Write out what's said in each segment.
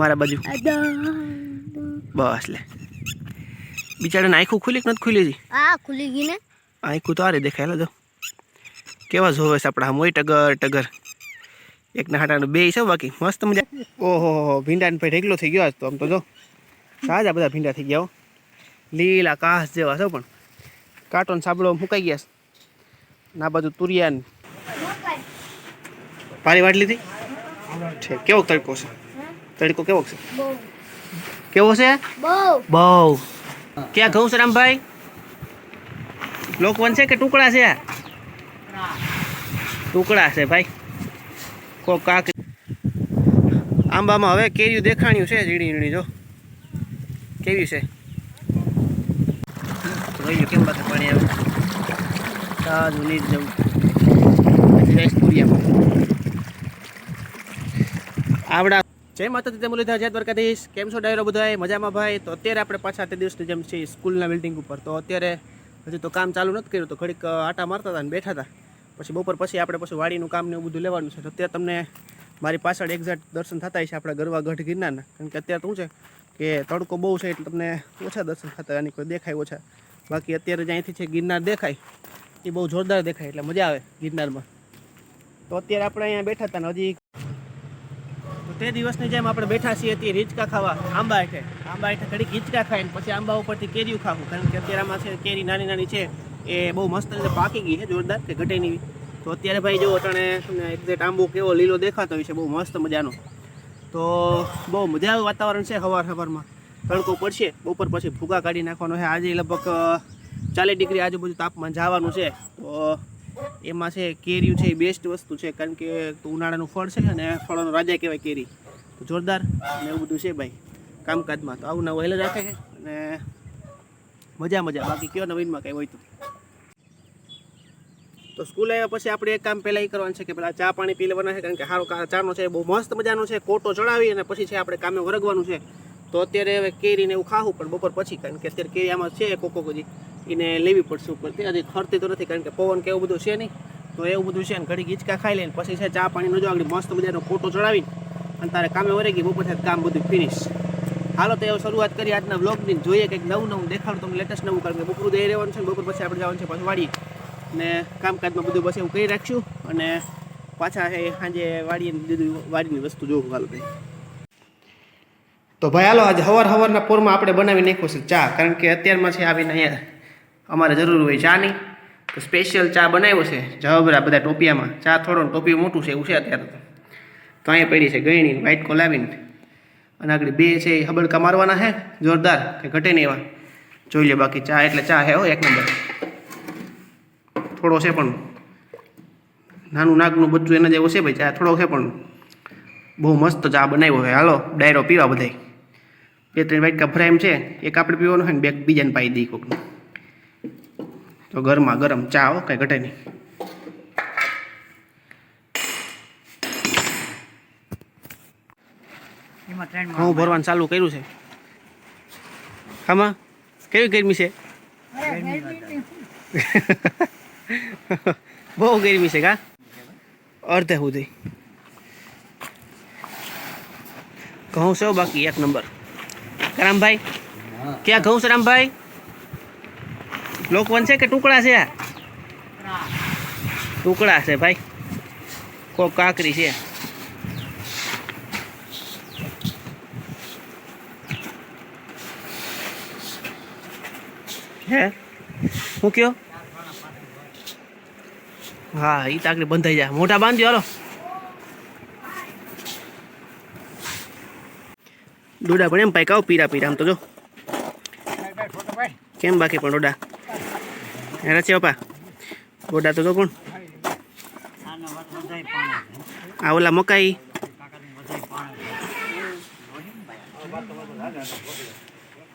મારા બાજુ. બસ લે. બિચારાને આંખું ખુલી કે નથી ખુલી હજી? આ ખુલી ગઈ ને. આંખું તો આરે દેખાય લો કેવા જોવે છે આપણા મોય ટગર ટગર. એક ના હાટાનું બે છે બાકી. મસ્ત મજા ઓહો ભીંડા ભાઈ ઢેકલો થઈ ગયો આજ તો આમ તો જો. સાજા બધા ભીંડા થઈ ગયા હો. લીલા કાસ જેવા છે પણ. કાટોન સાબળો મુકાઈ ગયા છે. ના બાજુ તુરિયા પારી પાણી વાટ લીધી? છે કેવો તડકો છે? તડકો કેવો છે? કેવો છે? બહુ. ક્યાં ઘઉં છે રામભાઈ? લોકવન છે કે ટુકડા છે? ટુકડા છે ભાઈ. કોક કાક. આંબામાં હવે કેરીયું દેખાણ્યું છે ઝીણી ઝીણી જો. કેવી છે? કેમ બાકી પાણી આવે? તાજું નીચ જવું. ફ્રેશ પૂરી આવડા જય માતાજી, જય મુરલીધર, જય દ્વારકાધીશ. કેમ છો ડાયરો બધાય? મજામાં ભાઈ? તો અત્યારે આપણે પાછા તે દિવસની જેમ છે સ્કૂલના બિલ્ડિંગ ઉપર. તો અત્યારે હજી તો કામ ચાલુ નથી કર્યું, તો ઘડીક આટા મારતા હતા ને બેઠા હતા. પછી બપોર પછી આપણે પછી વાડીનું કામ ને એવું બધું લેવાનું છે. તો અત્યારે તમને મારી પાછળ એક્ઝેક્ટ દર્શન થતા છે આપણા ગરવા ગઢ ગિરનારના. કારણ કે અત્યારે શું છે કે તડકો બહુ છે એટલે તમને ઓછા દર્શન થતા આની કોઈ દેખાય ઓછા. બાકી અત્યારે જ્યાંથી છે ગિરનાર દેખાય, એ બહુ જોરદાર દેખાય એટલે મજા આવે ગિરનારમાં. તો અત્યારે આપણે અહીંયા બેઠા હતા ને હજી તો દિવસની જેમ આપણે બેઠા છીએ તે રીચકા ખાવા, આંબા હેઠે. આંબા હેઠે ઘડીક હિંચકા ખાઈને પછી આંબા ઉપરથી કેરીયું ખાવું, કારણ કે અત્યારે આમાં છે કેરી નાની નાની છે, એ બહુ મસ્ત રીતે પાકી ગઈ છે, જોરદાર કે ઘટે તો અત્યારે ભાઈ જો અટાણે તમને એક્ઝેક્ટ આંબો કેવો લીલો દેખાતો હોય છે, બહુ મસ્ત મજાનો. તો બહુ મજાનું વાતાવરણ છે સવાર સવારમાં તડકો પડશે, બપોર પછી ફૂગા કાઢી નાખવાનો છે. આજે લગભગ ચાલીસ ડિગ્રી આજુબાજુ તાપમાન જવાનું છે. તો એમાં છે કેરીયું છે એ બેસ્ટ વસ્તુ છે, કારણ કે ઉનાળાનું ફળ છે અને ફળોનો રાજા કહેવાય કેરી. જોરદાર અને એવું બધું છે ભાઈ, કામકાજમાં. તો આવું નવું હેલ રાખે છે અને મજા મજા. બાકી કયો નવીનમાં કંઈ હોય તો. તો સ્કૂલ આવ્યા પછી આપણે એક કામ પહેલાં એ કરવાનું છે કે પેલા ચા પાણી પી લેવાના છે, કારણ કે સારો ચાનો છે બહુ મસ્ત મજાનો છે, કોટો ચડાવી અને પછી છે આપણે કામે વરગવાનું છે. તો અત્યારે હવે કેરીને એવું ખાવું પણ બપોર પછી, કારણ કે અત્યારે કેરી આમાં છે કોકો એને લેવી પડશે ઉપરથી. હજી ખરતી તો નથી, કારણ કે પવન કે એવું બધું છે નહીં. તો એવું બધું છે ને ઘડી ગીચકા ખાઈ લઈને પછી છે ચા પાણીનો જો આગળ મસ્ત મજાનો ફોટો ચડાવીને અને તારે કામે વરે ગઈ બપોર થાય કામ બધું ફિનિશ હાલો તો એવું શરૂઆત કરી આજના બ્લોગની જોઈએ કંઈક નવું નવું દેખાડું, તમને લેટેસ્ટ નવું, કારણ કે બપોર દઈ રહેવાનું છે બપોર પછી આપણે જવાનું છે પાછું વાડી ને કામકાજમાં બધું બસ એવું કરી રાખશું અને પાછા એ સાંજે વાડીએ દીધું વાડીની વસ્તુ જોવું હાલો ભાઈ. તો ભાઈ હાલો, આજે હવાર હવારના પોરમાં આપણે બનાવી નાખ્યું છે ચા, કારણ કે અત્યારમાં છે આવીને અહીંયા અમારે જરૂર હોય ચાની. તો સ્પેશિયલ ચા બનાવ્યો છે, જવાબરા બધા ટોપિયામાં. ચા થોડો ટોપિયું મોટું છે, એવું છે અત્યારે તો. અહીંયા પડી છે ગયણી વ્હાઈટ કો લાવીને અને આગળ બે છે એ હબડકા મારવાના છે જોરદાર, કે ઘટે નહીં એવા. જોઈ લે બાકી ચા, એટલે ચા હે હો, એક નંબર. થોડો છે પણ. નાનું નાગનું બચ્ચું એના જેવો છે ભાઈ, ચા થોડો છે પણ. બહુ મસ્ત ચા બનાવ્યો છે. હાલો, ડાયરો પીવા બધાય. બે ત્રણ વાટકા ફ્રાઈમ છે, એક આપણે પીવાનું હોય ને, બે બીજાને પાઈ દઈ કોકનું. તો ગરમા ગરમ ચા હો કાંઈ ઘટે નહીં. ઘઉં ભરવાનું ચાલુ કર્યું છે. આમાં કેવી ગરમી છે? બહુ ગરમી છે કા? અડધે સુધી. ઘઉં છે બાકી એક નંબર. રામભાઈ? ક્યાં ઘઉં છે રામભાઈ? લોકવન છે કે ટુકડા છે ટુકડા છે ભાઈ. કોક કાકરી છે. હે? હું કયો? હા એ તાકડી બંધાઈ જાય. મોટા બાંધજો હાલો. ડોડા પણ એમ પાઈ કાવ પીરા પીરા આમ તો જો. કેમ બાકી પણ ડોડા? રચે બાપા બોડા તો કોણ? આ ઓલા મકાઈ?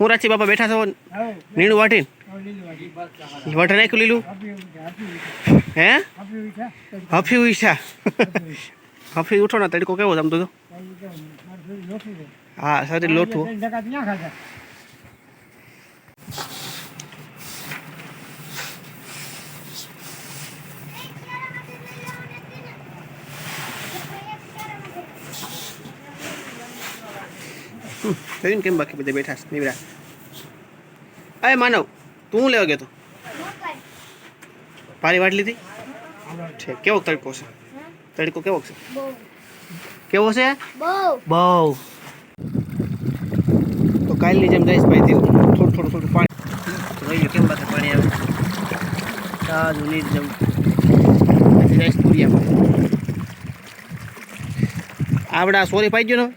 હું રાચી બાપા બેઠા છો? નીણું વાટીને વઢ નાખ્યું લીલું? હે? હફી ઉઠા હફી ઉઠો ને, તડકો કેવો જમતો તો હા સારી લોઠું જોયું કેમ બાકી બધા બેઠા છે? નીવડા. અરે માનવ, તું લેવા ગયો તો? પારી વાટ લીધી? છે, કેવો તડકો છે? તડકો કેવો છે? કેવો છે? બહુ. તો કાલની જેમ જઈશ ભાઈ થોડું થોડું થોડું પાણી. રહી જોઈ કેમ બાકી પાણી આવે. સાજુ નહીં જેમ રહીશ તુરિયામાં આવડા સોરી પાઈ ગયો ને.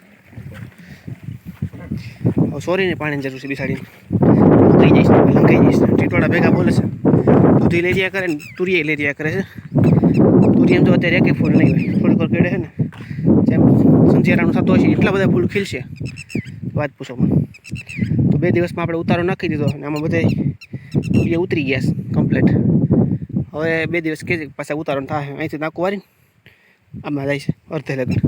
સોરીને પાણીની જરૂર છે બિસાડીને. લંકાઈ જઈશ લંકાઈ જઈશ ટીટોળા ભેગા બોલે છે. દૂધી લઈ રહ્યા કરે ને, તુરિયા લઈ કરે છે. તુરિયામાં તો અત્યારે એક ફૂલ નહીં હોય. થોડીક વાર કેડે છે ને, જેમ સંધિયારાનું થતું હશે, એટલા બધા ફૂલ ખીલશે. વાત પૂછોમાં તો બે દિવસમાં આપણે ઉતારો નાખી દીધો અને આમાં બધા તુરિયા ઉતરી ગયા કમ્પ્લીટ હવે બે દિવસ કે પાછા ઉતારો થાય. અહીંથી નાખું વારીને આમાં જાય છે, અર્ધે લગ્ન.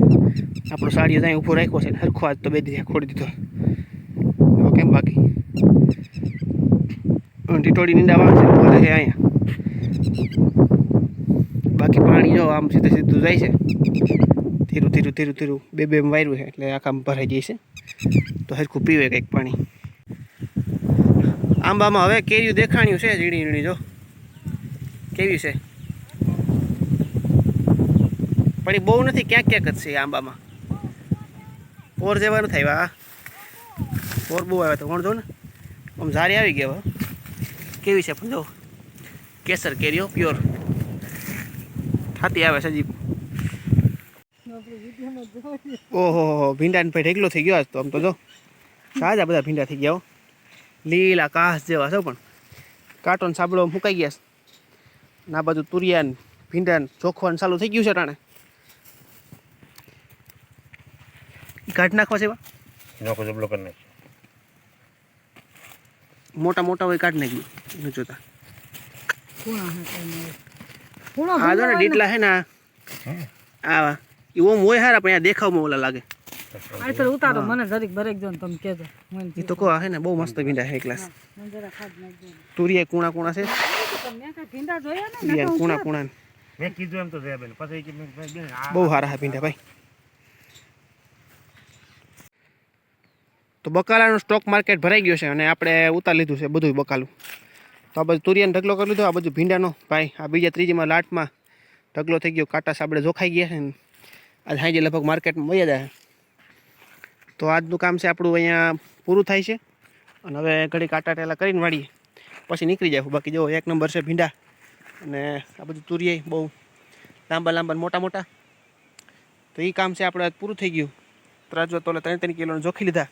આપણો સાડીઓ ત્યાં ઊભો રાખ્યો છે હરખો આજ તો બે દિવસ ખોડી દીધો. કેમ બાકી? ટીટોડી નીંદા વાળશે ભલે છે અહીંયા. બાકી પાણી જો આમ સીધું સીધું જાય છે. ધીરું ધીરું ધીરું ધીરું. બે બે વાયરું છે, એટલે આખા ભરાઈ જાય છે. તો હરખું પીવે કંઈક પાણી. આંબામાં હવે કેરીયું દેખાણ્યું છે, ઝીણી ઝીણી, જો. કેવી છે? પણ એ બહુ નથી, ક્યાંક ક્યાંક જ છે આંબામાં. પોર જેવાનું થાય આ પોર બહુ આવ્યા તો કોણ જો ને? આમ ઝારી આવી ગયા કેવી છે પણ જો? કેસર કેરીઓ, પ્યોર. થાતી આવે છે હજી. ઓહો, ભીંડાને ભાઈ ઢેકલો થઈ ગયો આજ તો આમ તો જો. સાજા બધા ભીંડા થઈ ગયા લીલા કાસ જેવા છો પણ. કાંટો ને સાબડો મુકાઈ ગયા ના બાજુ તુરિયા ને ભીંડા ને ચોખવાનું ચાલુ થઈ ગયું છે ટાણે. કાઢ નાખવા છે એવા નાખો જબલો કરી નાખ. મોટા મોટા હોય કાઢ નાખી એનું. જોતા આ જો ને ડીટલા હે ને આ. એ ઓમ હોય હારા પણ અહીંયા દેખાવમાં ઓલા લાગે. આ તો ઉતારો મને જરીક બરેક જો તમે કહેજો. એ તો કહો આ હે ને બહુ મસ્ત ભીંડા હે ક્લાસ તુરિયા કુણા કુણા છે. ભીંડા જોયા ને કુણા કુણા મેં કીધું એમ તો જયાબેન પછી કે મેં કીધું, બેન આ બહુ સારા હે ભીંડા ભાઈ. તો બકાલાનું સ્ટોક માર્કેટ ભરાઈ ગયું છે અને આપણે ઉતાર લીધું છે બધું બકાલું. તો આ બધું તુરિયાનો ઢગલો કરી લીધો, આ બધું ભીંડાનો ભાઈ. આ બીજા ત્રીજીમાં લાટમાં ઢગલો થઈ ગયો, કાંટા સાબડે જોખાઈ ગયા છે આજે હાજે લગભગ માર્કેટમાં વયા જાય. તો આજનું કામ છે આપણું અહીંયા પૂરું થાય છે. અને હવે ઘડી કાંટા ટેલા કરીને વાળીએ. પછી નીકળી જાય બાકી જો એક નંબર છે ભીંડા. અને આ બધું તુરિયાઈ બહુ લાંબા લાંબા મોટા મોટા. તો એ કામ છે આપણે પૂરું થઈ ગયું. ત્રાજવા તોલે ત્રણ ત્રણ કિલોને જોખી લીધા.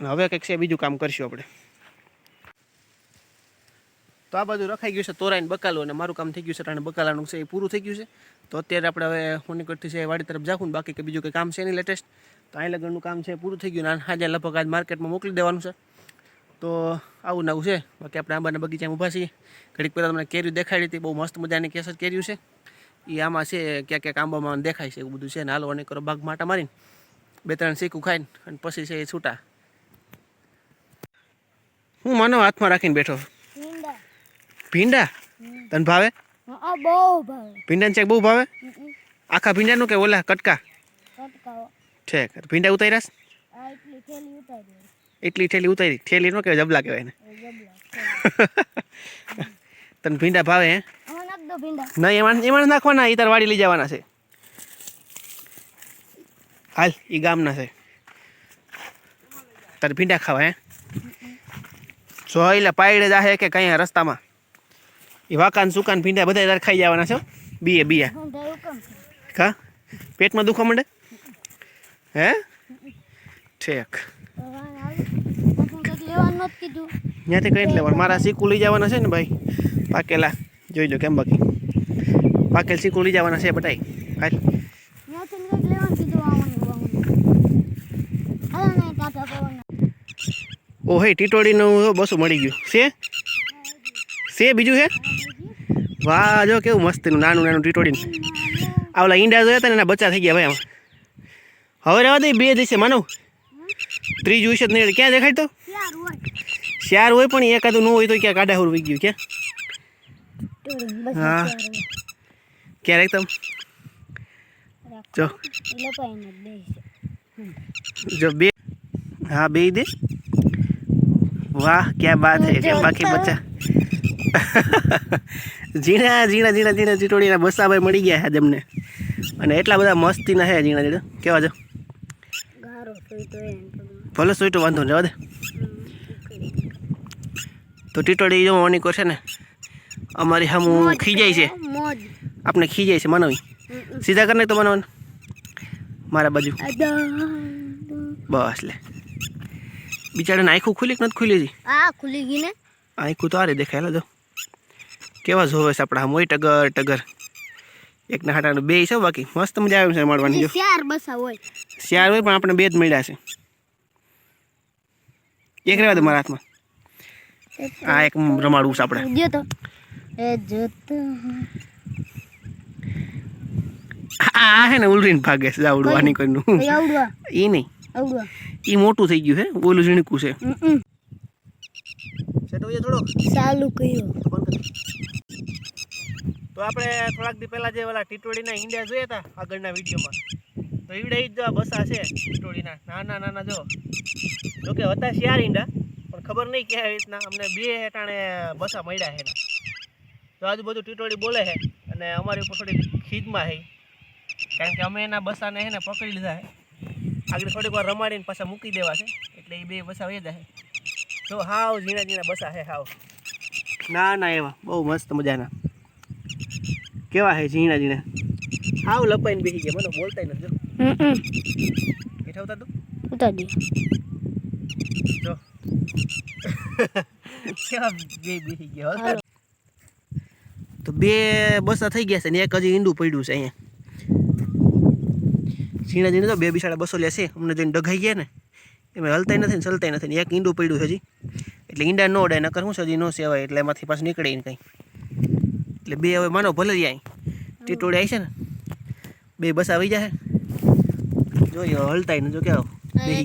હવે કંઈક છે, બીજું કામ કરશું આપણે. તો આ બધું રખાઈ ગયું છે તોરાઈને બકાલું અને મારું કામ થઈ ગયું છે અને બકાલાનું છે, એ પૂરું થઈ ગયું છે. તો અત્યારે આપણે હવે હોનીકટથી છે, વાડી તરફ જાખું બાકી કે બીજું કંઈ કામ છે નહીં લેટેસ્ટ તો અહીં લગનનું કામ છે પૂરું થઈ ગયું અને હાજર લગભગ આજ માર્કેટમાં મોકલી દેવાનું છે. તો આવું નવું છે. બાકી આપણે આંબાના બગીચામાં ઊભા છીએ. ઘડીક પહેલાં તમને કેરીઓ દેખાડી હતી, બહુ મસ્ત મજાની કેસર કેર્યું છે. એ આમાં છે ક્યાંક ક્યાંક આંબામાં દેખાય છે એવું બધું છે. ને હાલો અને કરો બાગ માટા મારીને બે ત્રણ શીખું ખાઈને અને પછી છે એ છૂટા. હું માનો હાથમાં રાખીને બેઠો ભીંડા. ભીંડા? તને ભાવે? ભીંડા ચેક બહુ ભાવે. આખા ભીંડાનું કે ઓલા કટકા? ઠેક. ભીંડા ઉતાર્યાસ એટલી ઠેલી ઉતારી થેલી નો કહેવાય જબલા કહેવાય ને તને ભીંડા ભાવે હે? ભીંડા. નહીં એમાં એમાં નાખવાના એ તાર વાડી લઈ જવાના છે. હાલ એ ગામના છે. તારે ભીંડા ખાવા હે? જો એટલે પાયડે જાહે કે કઈ રસ્તામાં. એ વાકાન સુકાન ભીંડા બધા ખાઈ જવાના છે? બીએ બીએ. કા? પેટમાં દુખવા માંડે? હે? ઠેક. ત્યાંથી કઈ લેવાનું મારા શીકું લઈ જવાના છે ને ભાઈ. પાકેલા. જોઈજો કેમ બાકી. પાકેલ શીકું લઈ જવાના છે બટાઈ હાલ ત્યાંથી કંઈક લેવાનું કીધું આવવાનું આવવાનું હાલો નહીં ટાટા પવન ઓહે ટીટોળીનું બસું મળી ગયું. છે? છે બીજું છે? વાહ જો કેવું મસ્ત નાનું નાનું ટીટોળીનું. આવલા ઈંડા જોયા હતા ને એના બચ્ચા થઈ ગયા ભાઈ આમાં. હવે રહેવા દે બે દિવસે માનવ. ત્રીજું હશે નહીં ક્યાં દેખાય તો? ચાર હોય પણ એકાદું ન હોય તો ક્યાં કાઢા હોર ગયું ક્યાં? હા. ક્યારેક તમ? જો. જો બે. હા બે દે. વાહ ક્યાં બાત હે બાકી બચ્ચા ઝીણા ઝીણા ઝીણા ઝીણા ચીટોડીના બસાભાઈ મળી ગયા છે તેમને. અને એટલા બધા મસ્તીના હે ઝીણા ઝીણા. કેવા છો? ભલે સુઈટો વાંધો જવા દે. તો ટીટોડી જો ઓની કરશે ને અમારી હમ ખીજાય છે. આપણે ખીજાય છે માનવી. સીધા કરીને તો માનવાનું. મારા બાજુ. બસ લે. બિચારાને આખું ખુલી કે નથી ખુલી હજી? હા ખુલી ગઈ ને. આખું તો આરે દેખાય જો. કેવા જોવે છે આપણા મોય ટગર ટગર? એક ના હાટાનું બે છે બાકી. મસ્ત મજા આવે છે મળવાની જો. ચાર બસા હોય. શિયાળ હોય પણ આપણે બે જ મળ્યા છે. એક રહેવા દે મારા હાથમાં. આ એક રમાડવું છે આપણે. જો તો. એ જોતો આ આ હે ને ઉલરીને ભાગે છે આની કોઈનું. એ નહીં. એ મોટું થઈ ગયું હે ઓલું ઝીણકું છે. ચાલુ કર્યો. તો આપણે થોડાક દી પહેલા જે ઓલા ટીટોડીના ઈંડા જોયા હતા આગળના વિડીયોમાં. તો ઈંડા ઈ જ જો આ બસા છે ટીટોડીના નાના નાના જો. જો કે હતા શિયાર ઈંડા પણ ખબર નહીં કે રીતના. અમને બે હેટાણે બસા મળ્યા છે તો આજુબાજુ ટીટોડી બોલે છે અને અમારી ઉપર થોડી ખીજમાં છે કારણ કે અમે એના બસાને છે ને પકડી લીધા છે. આગળ થોડીક વાર રમાડીને પાછા મૂકી દેવા છે. એટલે એ બે બસા વહી જાય જો હાવ ઝીણા ઝીણા બસા છે હાવ. ના ના એવા. બહુ મસ્ત મજાના. કેવા હે ઝીણા ઝીણા? હાવ લપાઈને બેસી ગયા. મને બોલતા નથી જો. બેઠા ઉતાર તું? ઉતાર દે. જો. કેવા બે બેસી ગયા તો બે બસા થઈ ગયા છે ને એક હજી ઈંડું પડ્યું છે અહીંયા. ઝીણા ઝીણા તો બે બિસાડા બસો લે છે. અમને જોઈને ડઘાઈ ગયા ને. એમાં હલતાય નથી ને ચલતાય નથી ને. એક ઈંડું પડ્યું હજી. એટલે ઈંડા ન ઉડાય નકર શું હજી ન સેવાય. એટલે એમાંથી પાછું નીકળે ને કંઈ. એટલે બે હવે માનો ભલે જાય ટીટોળી આવી છે ને. બે બસ આવી જાય જોઈએ હલતાય ને જો કેવો બેસી